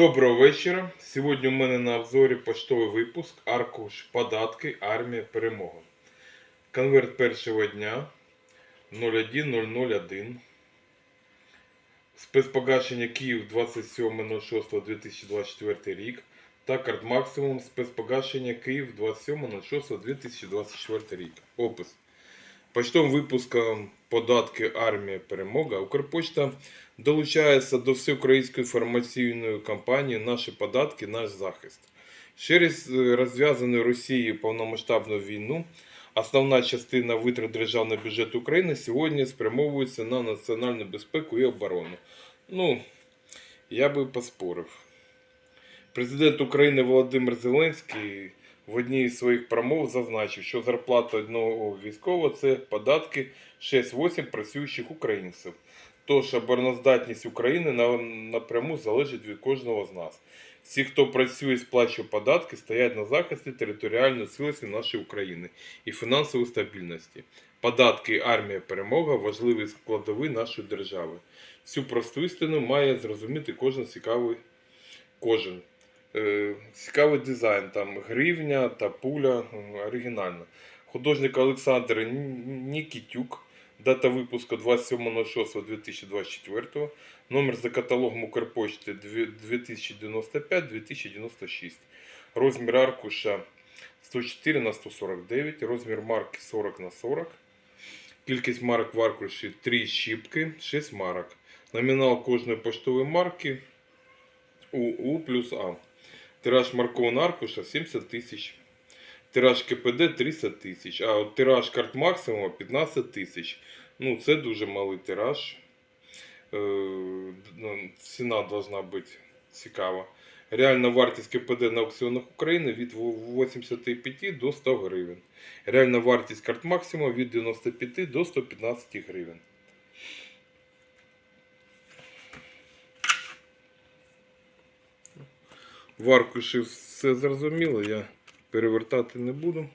Доброго вечора. Сьогодні у мене на обзорі поштовий випуск аркуш податки Армія Перемога. Конверт першого дня 01001. Спецпогашення Київ 27.06.2024 рік та карт максимум спецпогашення Київ 27.06.2024 рік. Опис. Почтовим випуском податки Армія Перемога Укрпочта долучається до всеукраїнської інформаційної кампанії Наші податки, наш захист. Через е, розв'язану Росією повномасштабну війну основна частина витрат державного бюджету України сьогодні спрямовується на національну безпеку і оборону. Ну, я би поспорив. Президент України Володимир Зеленський в одній із своїх промов зазначив, що зарплата одного військового це податки 6-8 працюючих українців. Тож обороноздатність України напряму залежить від кожного з нас. Всі, хто працює і сплачує податки, стоять на захисті територіальної цілості нашої України і фінансової стабільності. Податки армія перемога важливий складовий нашої держави. Цю просту істину має зрозуміти кожен цікавий кожен. Е, цікавий дизайн, там гривня та пуля оригінальна. Художник Олександр Нікітюк, дата випуску 27.06.2024, номер за каталогом Укрпочти 2095-2096, розмір аркуша 104 на 149, розмір марки 40 на 40, кількість марок в аркуші 3 щіпки, 6 марок. Номінал кожної поштової марки УУ плюс А. Тираж маркованого аркуша 70 тисяч. Тираж КПД 300 тисяч. А от тираж карт максимума 15 тисяч. Ну, це дуже малий тираж. Е, ну, ціна должна бути цікава. Реальна вартість КПД на аукціонах України від 85 до 100 гривень. Реальна вартість карт максимума від 95 до 115 гривень. В аркуші все зрозуміло, я перевертати не буду.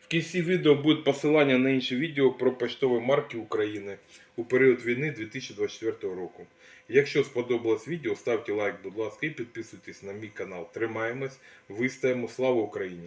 В кінці відео буде посилання на інші відео про поштові марки України у період війни 2024 року. Якщо сподобалось відео, ставте лайк, будь ласка, і підписуйтесь на мій канал. Тримаємось, вистаємо! слава Україні!